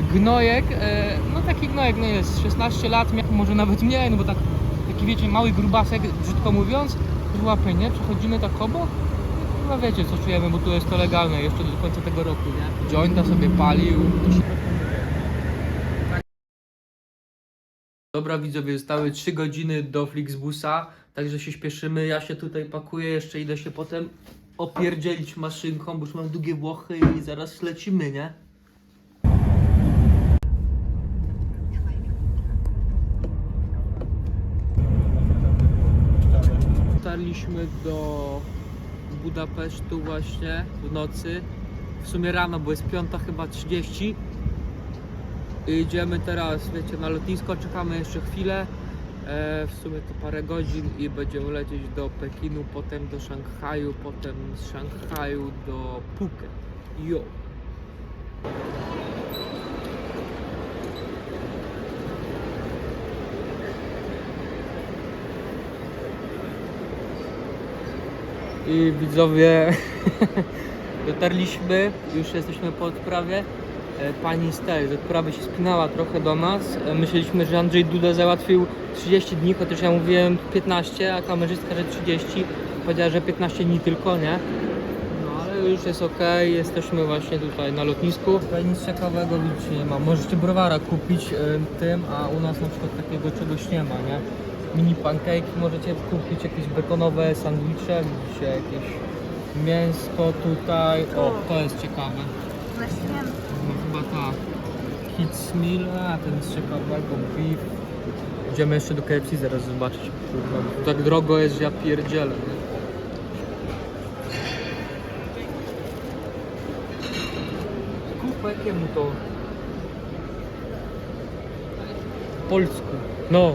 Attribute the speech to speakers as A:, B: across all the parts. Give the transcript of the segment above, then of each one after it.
A: Gnojek, e, no taki gnojek, no jest 16 lat, może nawet mniej, no bo tak, taki wiecie, mały grubasek, brzydko mówiąc, łapy, nie? Przechodzimy tak obok, no wiecie co czujemy, bo tu jest to legalne jeszcze do końca tego roku, nie? Jointa sobie palił, to. Dobra widzowie, zostały 3 godziny do Flixbusa, także się śpieszymy, ja się tutaj pakuję, jeszcze idę się potem opierdzielić maszynką, bo już mam długie włochy i zaraz lecimy, nie? Dotarliśmy do Budapesztu właśnie w nocy. W sumie rano, bo jest piąta chyba 30. I Idziemy teraz, wiecie, na lotnisko, czekamy jeszcze chwilę. E, w sumie to parę godzin i będziemy lecieć do Pekinu, potem do Szanghaju, potem z Szanghaju do Phuket. Jo. I widzowie, dotarliśmy, już jesteśmy po odprawie. E, Pani z tej z odprawy się spinała trochę do nas. E, Myśleliśmy, że Andrzej Duda załatwił 30 dni, chociaż ja mówiłem 15, a kamerzystka, że 30. Powiedziała, że 15 dni tylko, nie? No ale już jest ok, jesteśmy właśnie tutaj na lotnisku. Tutaj nic ciekawego widzicie nie ma. Możecie browara kupić e, tym, a u nas na przykład takiego czegoś nie ma, nie? Mini pancake możecie kupić, jakieś bekonowe sandwicze, widzicie jakieś mięsko tutaj. O, to jest ciekawe.
B: Właśnie
A: No chyba ta Kids Meal, a ten jest ciekawego, beef. Idziemy jeszcze do KFC zaraz zobaczyć. Kurwa, tak drogo jest, że ja pierdzielę. nie? Po jakiemu to? Polsku. No.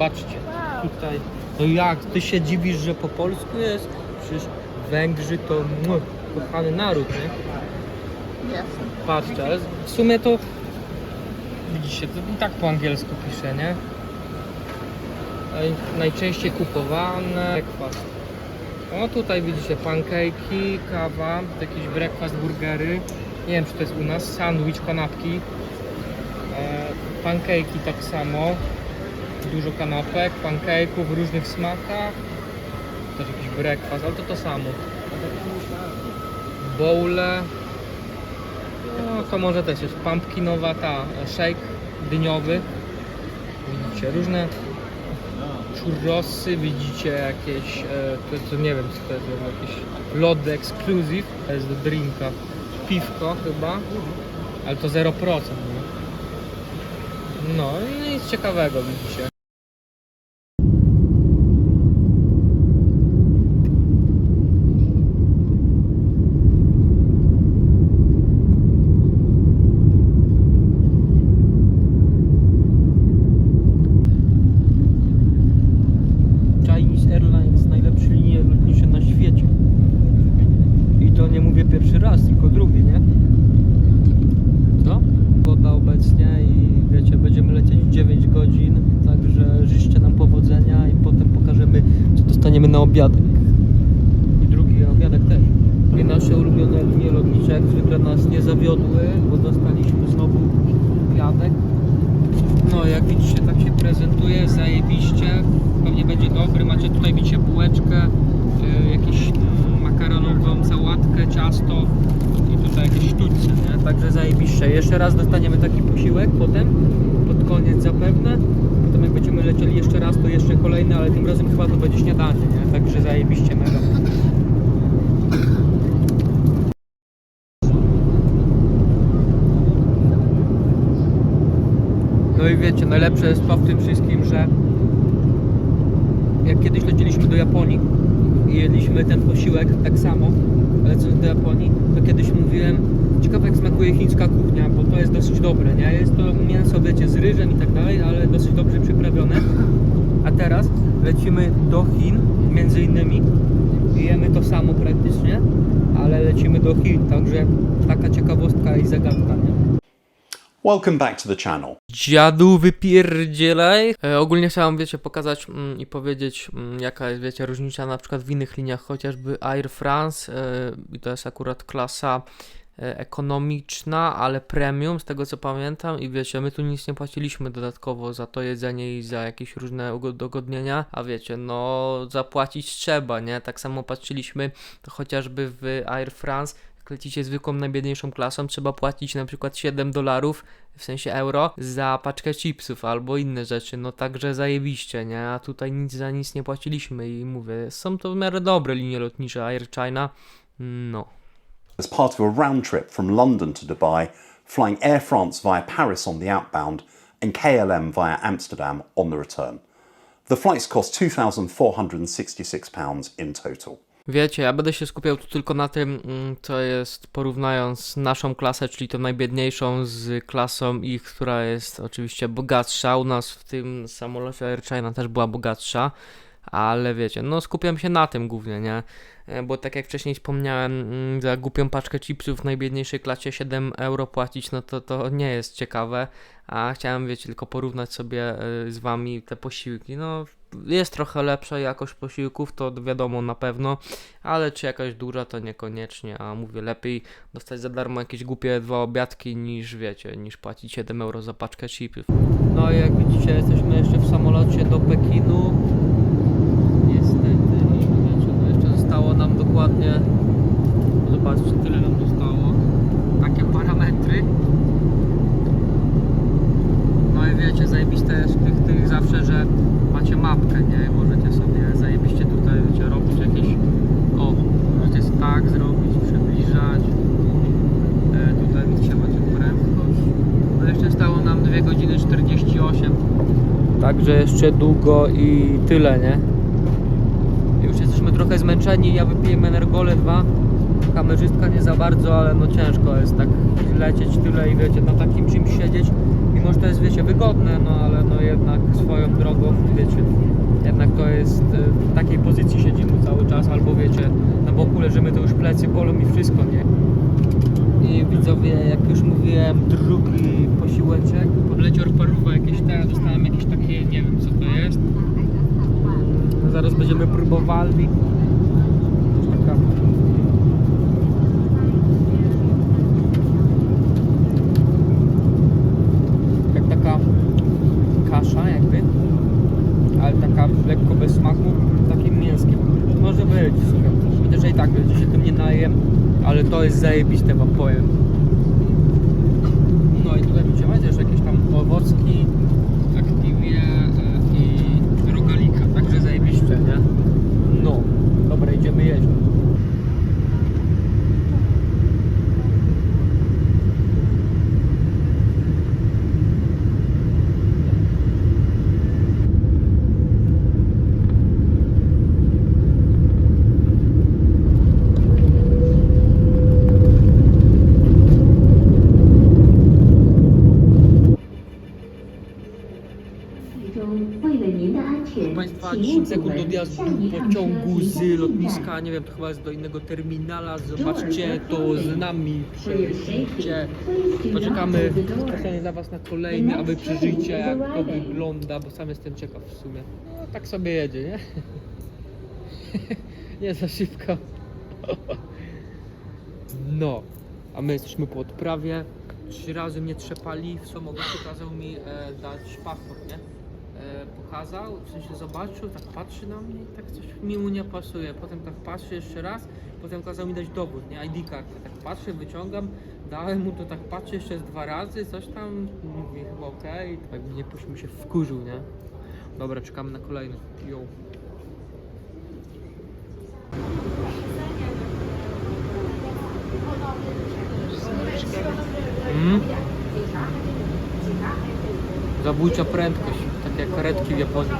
A: Zobaczcie. Tutaj. No jak? Ty się dziwisz, że po polsku jest? Przecież Węgrzy to mu, kochany naród, nie?
B: jasne.
A: Patrzcie, ale w sumie to widzicie, to i tak po angielsku pisze, nie? Naj- Najczęściej kupowane breakfast. O tutaj widzicie pancake'i, kawa, jakieś breakfast burgery. Nie wiem czy to jest u nas, sandwich, kanapki. E, pancake'i tak samo. Dużo kanapek, pancake'ów w różnych smakach. Też jakiś breakfast, ale to to samo. Bowle. No to może też jest pumpkinowa ta e, shake dyniowy. Widzicie różne churrosy, widzicie jakieś, e, to, to nie wiem co to jest, jakieś lody exclusive, to jest drinka, piwko chyba, ale to 0%. No nic ciekawego widzicie. Chinese Airlines, najlepsze linie lotnicze na świecie. I to nie mówię pierwszy raz, tylko drugi, nie? Co? Woda obecnie i wiecie, będziemy lecieć 9 godzin, także życzcie nam powodzenia i potem pokażemy, co dostaniemy na obiadek. I drugi obiadek też. I nasze ulubione linie lotnicze jak zwykle nas nie zawiodły, bo dostaliśmy znowu obiadek. No, jak widzicie, tak się prezentuje, zajebiście. Pewnie będzie dobry. Macie tutaj, widzicie, bułeczkę, y, jakieś mm, makaronową sałatkę, ciasto i tutaj jakieś sztućce, nie? Także zajebiście. Jeszcze raz dostaniemy taki posiłek potem, pod koniec zapewne. Potem jak będziemy lecieli jeszcze raz, to jeszcze kolejny, ale tym razem chyba to będzie śniadanie, nie? Także zajebiście mega. No i wiecie, najlepsze jest to w tym wszystkim, że jak kiedyś leciliśmy do Japonii i jedliśmy ten posiłek tak samo, lecąc do Japonii, to kiedyś mówiłem, ciekawe jak smakuje chińska kuchnia, bo to jest dosyć dobre, nie? Jest to mięso, wiecie, z ryżem i tak dalej, ale dosyć dobrze przyprawione. Teraz lecimy do Chin, między innymi, jemy to samo praktycznie, ale lecimy do Chin, także taka ciekawostka i zagadka, nie?
C: Welcome back to the channel.
A: Dziadu wypierdzielaj. E, ogólnie chciałem, wiecie, pokazać mm, i powiedzieć, mm, jaka jest, wiecie, różnica na przykład w innych liniach, chociażby Air France, e, i to jest akurat klasa ekonomiczna, ale premium, z tego co pamiętam. I wiecie, my tu nic nie płaciliśmy dodatkowo za to jedzenie i za jakieś różne ugo- dogodnienia. A wiecie, no zapłacić trzeba, nie? Tak samo patrzyliśmy to chociażby w Air France. Jak lecicie zwykłą najbiedniejszą klasą, trzeba płacić na przykład 7 dolarów, w sensie euro, za paczkę chipsów albo inne rzeczy. No także zajebiście, nie? A tutaj nic za nic nie płaciliśmy i mówię, są to w miarę dobre linie lotnicze Air China. No.
C: As part of a round trip from London to Dubai, flying Air France via Paris on the outbound and KLM via Amsterdam on the return. The flights cost £2,466 in total.
A: Wiecie, ja będę się skupiał tu tylko na tym, mm, co jest porównując naszą klasę, czyli tą najbiedniejszą z klasą ich, która jest oczywiście bogatsza. U nas w tym samolocie Air China też była bogatsza, ale wiecie, no skupiam się na tym głównie, nie? E, Bo tak jak wcześniej wspomniałem, mm, za głupią paczkę chipsów w najbiedniejszej klasie 7 euro płacić, no to to nie jest ciekawe, a chciałem, wiecie, tylko porównać sobie e, z wami te posiłki. No, jest trochę lepsza jakość posiłków, to wiadomo na pewno, ale czy jakaś duża, to niekoniecznie, a mówię, lepiej dostać za darmo jakieś głupie dwa obiadki niż, wiecie, niż płacić 7 euro za paczkę chipsów. No i jak widzicie, jesteśmy jeszcze w samolocie do Pekinu. Niestety, wiecie, no jeszcze zostało nam dokładnie, zobaczcie, tyle nam zostało. Takie parametry. No i wiecie, zajebiste jest tych, tych zawsze, że macie mapkę, nie? Możecie sobie zajebiście tutaj, wiecie, robić jakieś... O, możecie tak zrobić, przybliżać. E, tutaj widzicie, macie prędkość. No jeszcze stało nam 2 godziny 48. Także jeszcze długo i tyle, nie? Trochę zmęczeni, ja wypiję Energole 2. Kamerzystka nie za bardzo, ale no ciężko jest tak lecieć tyle i wiecie, na takim czymś siedzieć. Mimo, że to jest, wiecie, wygodne, no ale no jednak swoją drogą, wiecie, jednak to jest e, w takiej pozycji siedzimy cały czas, albo wiecie, na boku leżymy, to już plecy bolą i wszystko, nie? I widzowie, jak już mówiłem, drugi posiłeczek. Podlecior paruwa jakieś te, dostałem jakieś takie, nie wiem co to jest. Zaraz będziemy próbowali. Jak taka kasza jakby, ale taka lekko bez smaku, takim mięskiem. Może być, słuchaj. Chociaż i tak będzie się tym nie najem, ale to jest zajebiste wam powiem. No i tutaj widzicie, macie też jakieś tam owocki, aktywie e, i rogalika, także zajebiście, nie? No, dobra, idziemy jeść. Proszę Państwa, 10 sekund odjazdu pociągu z lotniska, nie wiem, to chyba jest do innego terminala, zobaczcie to z nami, przeżyjcie. Poczekamy specjalnie dla Was na kolejny, aby przeżyjcie jak to wygląda, bo sam jestem ciekaw w sumie. No, tak sobie jedzie, nie? nie za szybko. No, a my jesteśmy po odprawie. Trzy razy mnie trzepali, w samochodzie kazał mi e, dać paszport, nie? E, pokazał, w sensie zobaczył, tak patrzy na mnie i tak coś mi mu nie pasuje. Potem tak patrzy jeszcze raz, potem kazał mi dać dowód, nie? ID kartę. Tak patrzę, wyciągam, dałem mu to, tak patrzę jeszcze dwa razy, coś tam, mówi chyba okej, tak nie puścił mi się wkurzył, nie? Dobra, czekamy na kolejny. Yo. Mm. Zabójcza prędkość, tak jak karetki w Japonii.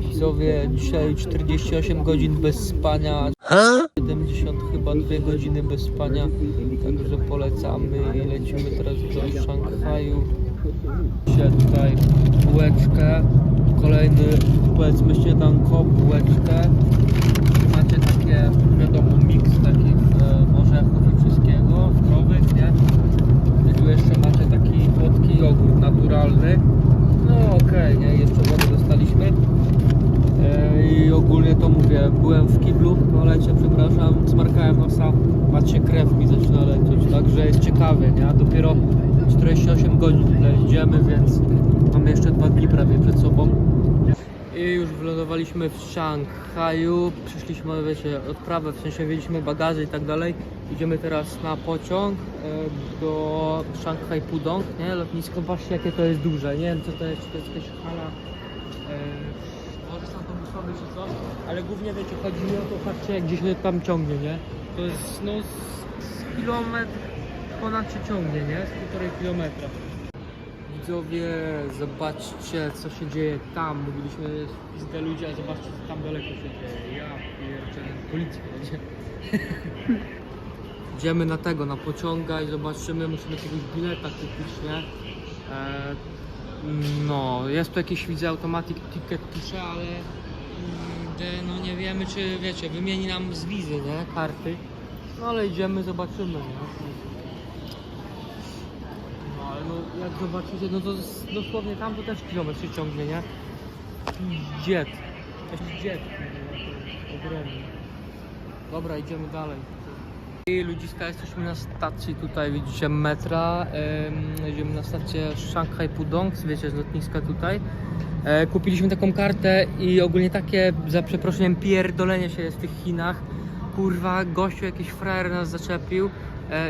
A: Widzowie, dzisiaj 48 godzin bez spania, 70 chyba 2 godziny bez spania, także polecamy i lecimy teraz do Szanghaju. Dzisiaj tutaj bułeczkę, kolejny powiedzmy śniadanko, bułeczkę, macie takie wiadomo mixte. Jogurt naturalny. No okej, nie? Jeszcze wodę dostaliśmy. E, w toalecie, przepraszam, smarkałem nosa, patrzcie, krew mi zaczyna lecieć, także jest ciekawie, nie? Dopiero 48 godzin idziemy, więc mamy jeszcze dwa dni prawie przed sobą. I już wylądowaliśmy w Szanghaju, przyszliśmy, wiecie, odprawę, w sensie wzięliśmy bagaże i tak dalej. Idziemy teraz na pociąg do Shanghai Pudong, nie? Lotnisko, patrzcie jakie to jest duże, nie wiem co to jest, czy to jest jakaś hala, może są pomysłowy czy coś, ale głównie wiecie, chodzi mi o to, patrzcie jak gdzieś tam ciągnie, nie? To jest no z, z kilometr ponad się ciągnie, nie? Z półtorej kilometra. Widzowie, zobaczcie co się dzieje tam. Mówiliśmy pizdę ludzie, a zobaczcie co tam daleko się dzieje. Ja pierdzielę, policja jedzie. Idziemy na tego, na pociąga i zobaczymy, musimy jakiegoś bileta kupić, nie? E, no, jest tu jakiś, widzę, automatic ticket pisze, ale mm, no nie wiemy, czy wiecie, wymieni nam z wizy, nie? Karty. No ale idziemy, zobaczymy, nie? No ale no, jak zobaczycie, no to z- dosłownie tam to też kilometr się ciągnie, nie? Dziet. Dziet. Ogromny. Dobra, idziemy dalej. Ludziska, jesteśmy na stacji tutaj, widzicie, metra. Em, Jedziemy na stację Shanghai Pudong, wiecie, z lotniska tutaj. E, kupiliśmy taką kartę i ogólnie takie, za przeproszeniem, pierdolenie się jest w tych Chinach. Kurwa, gościu jakiś frajer nas zaczepił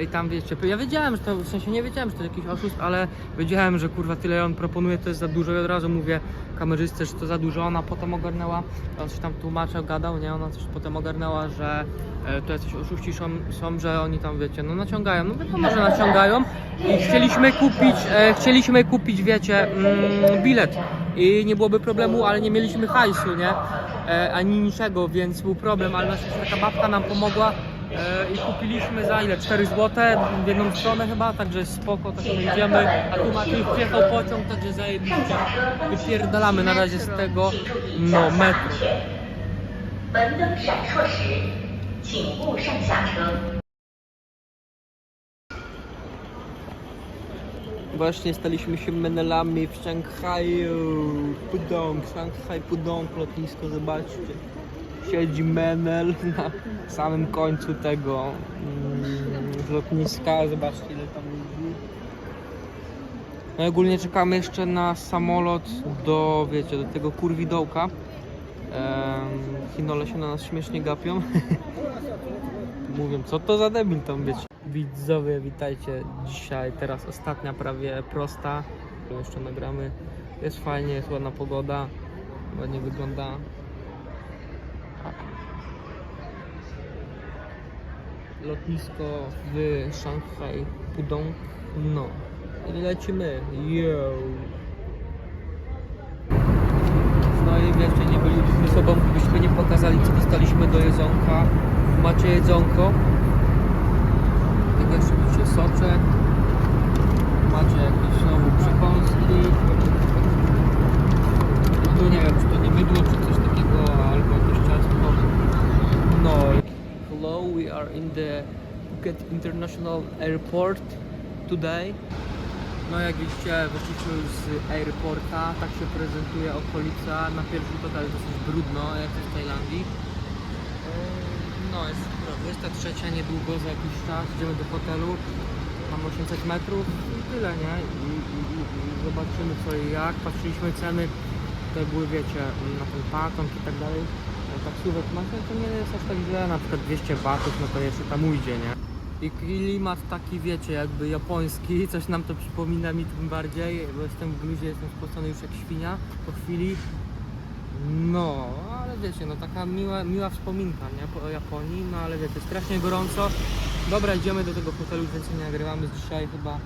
A: i tam wiecie, ja wiedziałem, że to, w sensie nie wiedziałem, że to jakiś oszust, ale wiedziałem, że kurwa tyle on proponuje, to jest za dużo. I od razu mówię kamerzystce, że to za dużo, ona potem ogarnęła, on się tam tłumaczył, gadał, nie, ona coś potem ogarnęła, że e, to jacyś oszuści są, są, że oni tam wiecie, no naciągają, no wiadomo, że naciągają. I chcieliśmy kupić, e, chcieliśmy kupić, wiecie, mm, bilet. I nie byłoby problemu, ale nie mieliśmy hajsu, nie, e, ani niczego, więc był problem, ale nasza taka babka nam pomogła. e, E, i kupiliśmy za ile? 4 zł w jedną stronę chyba, także jest spoko, tak idziemy. A tu Maciej wjechał pociąg, także zajebiście. Wypierdalamy na razie z tego, no metro. Właśnie staliśmy się menelami w Szanghaju. Pudong, Szanghaj Pudong, lotnisko, zobaczcie. Siedzi menel na samym końcu tego mm, lotniska. Zobaczcie ile tam ludzi. No i ogólnie czekamy jeszcze na samolot do, wiecie, do tego kurwidołka. Em, Chinole się na nas śmiesznie gapią. Mówią, co to za debil tam wiecie. Widzowie, witajcie. Dzisiaj, teraz ostatnia prawie prosta. Jeszcze nagramy. Jest fajnie, jest ładna pogoda. Ładnie wygląda. Lotnisko w Shanghai Pudong. No. I lecimy. Yo. No i wiecie, nie bylibyśmy sobą, gdybyśmy nie pokazali, co dostaliśmy do jedzonka. Macie jedzonko. Tego jeszcze widzicie soczek. Macie jakieś znowu przekąski. Tu nie wiem, czy to nie mydło, czy coś takiego, albo jakieś ciastko. No. Hello, we are in the Phuket International Airport today. No jak widzicie, wyszliśmy już z airporta, tak się prezentuje okolica. Na pierwszy rzut oka jest dosyć brudno, jak w Tajlandii. Eee, No jest dobra, 23 niedługo, za jakiś czas idziemy do hotelu. Mamy 800 metrów i tyle, nie? I, i, i, i zobaczymy co i jak. Patrzyliśmy ceny, tutaj były wiecie, na ten patonk i tak dalej. Taksówek macie, to nie jest aż tak źle, na przykład 200 batów, no to jeszcze tam ujdzie, nie? I klimat taki, wiecie, jakby japoński, coś nam to przypomina mi tym bardziej, bo jestem w bluzie, jestem spocony już jak świnia po chwili. No, ale wiecie, no taka miła, miła wspominka, nie, po Japonii, no ale wiecie, strasznie gorąco. Dobra, idziemy do tego hotelu, więcej nie nagrywamy dzisiaj chyba, no,